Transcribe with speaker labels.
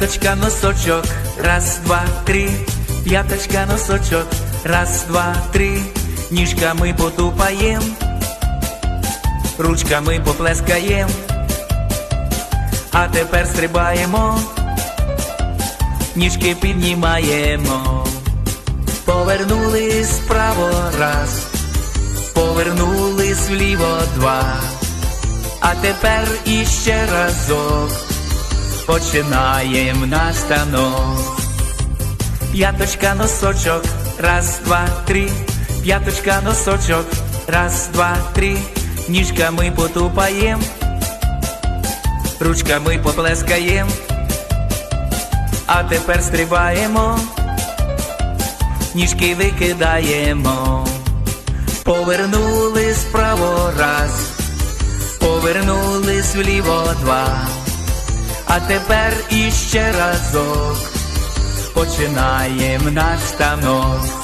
Speaker 1: П'яточка носочок, раз, два, три, п'яточка носочок, раз, два, три, ніжками потупаєм, ручками поплескаєм, а тепер стрибаємо, ніжки піднімаємо, повернулись вправо. Раз, повернулись вліво. Два, а тепер іще разок починаєм наш танок. П'яточка носочок, раз, два, три, п'яточка носочок, раз, два, три, ніжками потупаєм, ручками поплескаєм, а тепер стрибаємо, ніжки викидаємо, повернулись вправо раз, повернулись вліво два. А тепер іще разок починаєм наш танок.